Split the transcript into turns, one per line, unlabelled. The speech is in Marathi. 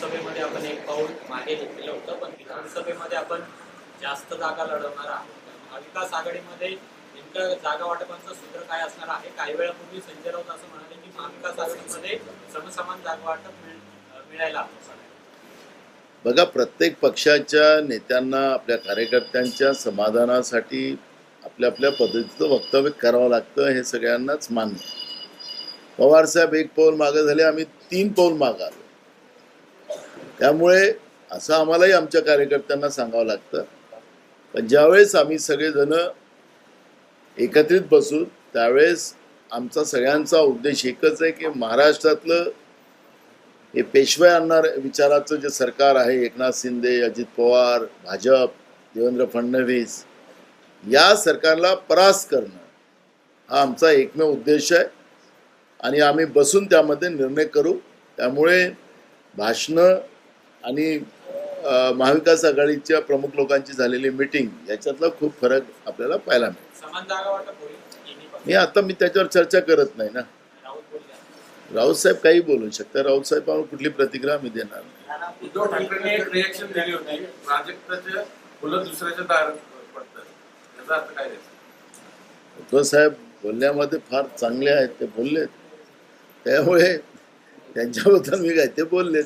लोकसभेमध्ये आपण एक पाऊल मागे घेतलेलं होतं पण विधानसभेमध्ये आपण जास्त जागा लढवणार आहोत. महाविकास आघाडीमध्ये नेमकं जागा वाटपांचं सूत्र काय असणार आहे? काही वेळापूर्वी संजय राऊत असं म्हणाले की महाविकास आघाडीमध्ये समसमान जागा वाटप मिळायला
बघा प्रत्येक पक्षाच्या नेत्यांना आपल्या कार्यकर्त्यांच्या समाधानासाठी आपल्या आपल्या पद्धतीचं वक्तव्य करावं लागतं हे सगळ्यांनाच मान्य पवारसाहेब एक पाऊल मागं झाले आम्ही तीन पाऊल मागं त्यामुळे असं आम्हालाही आमच्या कार्यकर्त्यांना सांगावं लागतं. पण ज्यावेळेस आम्ही सगळेजण एकत्रित बसू त्यावेळेस आमचा सगळ्यांचा उद्देश एकच आहे की महाराष्ट्रातलं हे पेशव्या आणणार विचाराचं जे सरकार आहे एकनाथ शिंदे अजित पवार भाजप देवेंद्र फडणवीस या सरकारला परास करणं हा आमचा एकमेव उद्देश आहे. आणि आम्ही बसून त्यामध्ये निर्णय करू. त्यामुळे भाषणं आणि महाविकास आघाडीच्या प्रमुख लोकांची झालेली मिटिंग याच्यातला खूप फरक आपल्याला पाहायला
तिन्हीपासून.
मी आता मी त्याच्यावर चर्चा करत नाही ना. राऊत साहेब काही बोलू शकतात राऊत साहेबांवर कुठली प्रतिक्रिया मी देणार नाही.
उद्धव ठाकरेंनी एक रिएक्शन दिली होती. प्राजक्ताच्या फुलं दुसऱ्याच्या दारात पडतात. याचा अर्थ काय द्यायचा
उद्धव साहेब बोलण्यामध्ये फार चांगले आहेत ते बोललेत. त्यामुळे त्यांच्याबद्दल मी काय ते बोललेत.